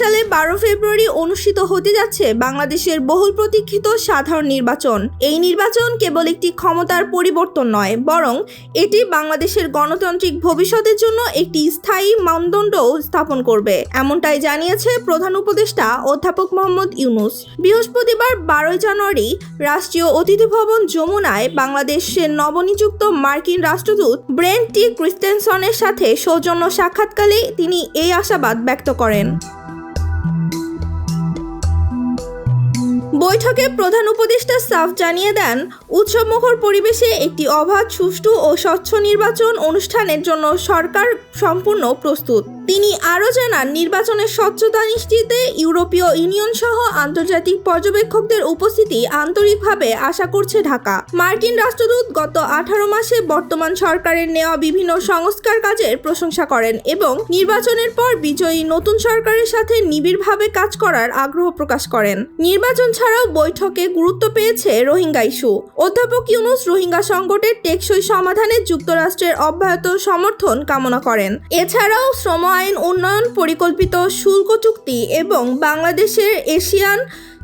সালে বারো ফেব্রুয়ারি অনুষ্ঠিত হতে যাচ্ছে বাংলাদেশের বহুল প্রতীক্ষিত সাধারণ নির্বাচন। এই নির্বাচন কেবল একটি ক্ষমতার পরিবর্তন নয়, বরং এটি বাংলাদেশের গণতান্ত্রিক ভবিষ্যতের জন্য একটি স্থায়ী মানদণ্ড স্থাপন করবে, এমনটাই জানিয়েছে প্রধান উপদেষ্টা অধ্যাপক মোহাম্মদ ইউনুস। বৃহস্পতিবার বারোই জানুয়ারি রাষ্ট্রীয় অতিথি ভবন যমুনায় বাংলাদেশের নবনিযুক্ত মার্কিন রাষ্ট্রদূত ব্রেন্ট টি ক্রিস্টেনসনের সাথে সৌজন্য সাক্ষাৎকালে তিনি এই আশাবাদ ব্যক্ত করেন। বৈঠকে প্রধান উপদেষ্টা সাফ জানিয়ে দেন, উৎসবমুখর পরিবেশে একটি অবাধ, সুষ্ঠু ও স্বচ্ছ নির্বাচন অনুষ্ঠানের জন্য সরকার সম্পূর্ণ প্রস্তুত। তিনি আরও জানান, নির্বাচনের স্বচ্ছতা নিশ্চিতে ইউরোপীয় ইউনিয়ন সহ আন্তর্জাতিক পর্যবেক্ষকদের উপস্থিতি আন্তরিকভাবে আশা করছে ঢাকা। মার্কিন রাষ্ট্রদূত গত আঠারো মাসে বর্তমান সরকারের নেওয়া বিভিন্ন সংস্কার কাজের প্রশংসা করেন এবং নির্বাচনের পর বিজয়ী নতুন সরকারের সাথে নিবিড়ভাবে কাজ করার আগ্রহ প্রকাশ করেন। নির্বাচন ছাড়াও বৈঠকে গুরুত্ব পেয়েছে রোহিঙ্গা ইস্যু। অধ্যাপক ইউনুস রোহিঙ্গা সংকটের টেকসই সমাধানে যুক্তরাষ্ট্রের অব্যাহত সমর্থন কামনা করেন। এছাড়াও শ্রম আইন উন্নয়ন পরিকল্পিত শুল্ক চুক্তি এবং বাংলাদেশের এশিয়ান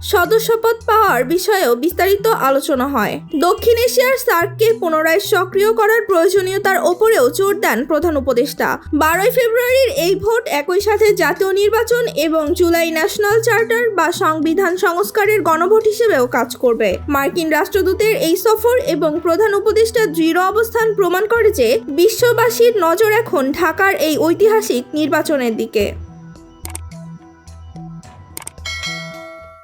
সদস্যপদ পাওয়ার বিষয়েও বিস্তারিত আলোচনা হয়। দক্ষিণ এশিয়ার সার্ককে পুনরায় সক্রিয় করার প্রয়োজনীয়তার ওপরেও জোর দেন প্রধান উপদেষ্টা। বারোই ফেব্রুয়ারির এই ভোট একই সাথে জাতীয় নির্বাচন এবং জুলাই ন্যাশনাল চার্টার বা সংবিধান সংস্কারের গণভোট হিসেবেও কাজ করবে। মার্কিন রাষ্ট্রদূতের এই সফর এবং প্রধান উপদেষ্টার দৃঢ় অবস্থান প্রমাণ করে যে বিশ্ববাসীর নজর এখন ঢাকার এই ঐতিহাসিক নির্বাচনের দিকে।